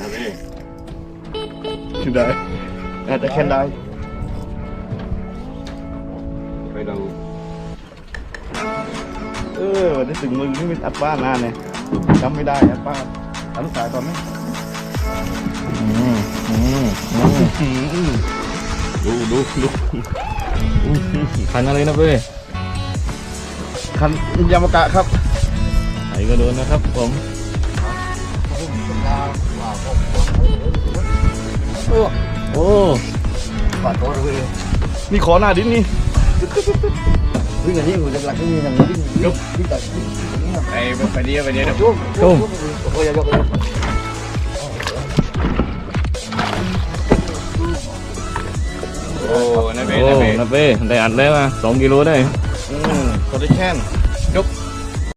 นะพี่ได้อาจจะแค่ได้ไปดูเออวันนี้ถึงมึงนี่เป็นอัดบ้านนานเนี่ยจำไม่ได้อัดบ้านอันสายตอนนี้อืมอืมอืมดูดูดูคันอะไรนะเป้คันยามากะครับไหนก็โดนนะครับผม โอ้ขอโทษด้วยนี่ขอหน้าดินนี่วิ่งอย่างนี้อยู่หลักๆนี่อย่างนี้วิ่งวิ่งแต่วิ่งอย่างนี้นะไปไปเดียวไปเดียวจุ่มจุ่มโอ้ยยกเลยโอ้นะพี่โอ้นะพี่นะเป้ได้อัดแล้วอะสองกิโลได้อืมโปรดิแคน